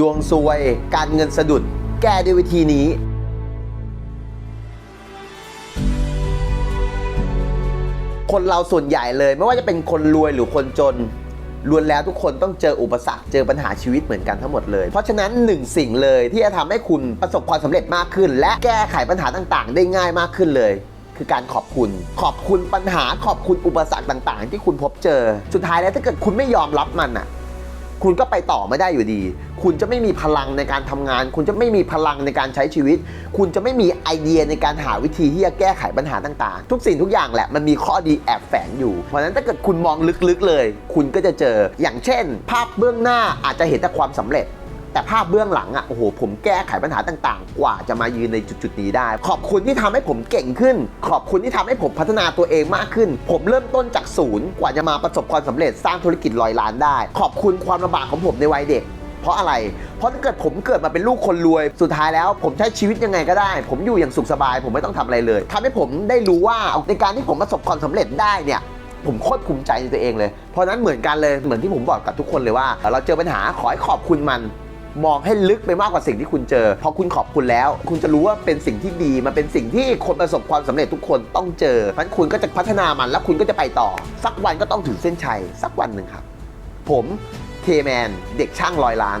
ดวงซวย การเงินสะดุด แก้ด้วยวิธีนี้ คนเราส่วนใหญ่เลย ไม่ว่าจะเป็นคนรวยหรือคนจนล้วนแล้วทุกคนต้องเจออุปสรรคเจอปัญหาชีวิตเหมือนกันทั้งหมดเลย เพราะฉะนั้นหนึ่งสิ่งเลยที่จะทำให้คุณประสบความสำเร็จมากขึ้น และแก้ไขปัญหาต่างๆ ได้ง่ายมากขึ้นเลย คือการขอบคุณ ขอบคุณปัญหาขอบคุณอุปสรรคต่าง ๆ ที่คุณพบเจอ สุดท้ายแล้วถ้าเกิดคุณไม่ยอมรับมันอะ คุณก็ไปต่อไม่ได้อยู่ดี คุณจะไม่มีพลังในการทำงาน คุณจะไม่มีพลังในการใช้ชีวิต คุณจะไม่มีไอเดียในการหาวิธีที่จะแก้ไขปัญหาต่างๆ ทุกสิ่งทุกอย่างแหละมันมีข้อดีแอบแฝงอยู่เพราะฉะนั้นถ้าเกิดคุณมองลึกๆเลย คุณก็จะเจออย่างเช่น ภาพเบื้องหน้าอาจจะเห็นแต่ความสำเร็จ แต่ภาพเบื้องหลังอะโอ้โหผมแก้ไขปัญหาต่างๆ กว่าจะมายืนในจุดๆนี้ได้ ขอบคุณที่ทำให้ผมเก่งขึ้น ขอบคุณที่ทำให้ผมพัฒนาตัวเองมากขึ้น ผมเริ่มต้นจากศูนย์กว่าจะมาประสบความสำเร็จสร้างธุรกิจร้อยล้านได้ ขอบคุณความลำบากของผมในวัยเด็กเพราะอะไร เพราะถ้าเกิดผมเกิดมาเป็นลูกคนรวย สุดท้ายแล้ว ผมใช้ชีวิตยังไงก็ได้ ผมอยู่อย่างสุขสบาย ผมไม่ต้องทำอะไรเลยทำให้ผมได้รู้ว่าในการที่ผมประสบความสำเร็จได้เนี่ย ผมโคตรภูมิใจในตัวเองเลย เพราะฉะนั้นเหมือนกันเลย เหมือนที่ผมบอกกับทุกคนเลยว่า เราเจอปัญหาขอให้ขอบคุณมัน มองให้ลึกไปมากกว่าสิ่งที่คุณเจอ พอคุณขอบคุณแล้ว คุณจะรู้ว่าเป็นสิ่งที่ดี มันเป็นสิ่งที่คนประสบความสำเร็จทุกคนต้องเจอเพราะฉะนั้นคุณก็จะพัฒนามันแล้วคุณก็จะไปต่อ สักวันก็ต้องถึงเส้นชัยสักวันหนึ่งครับ ผมเคแมนเด็กช่างร้อยล้าน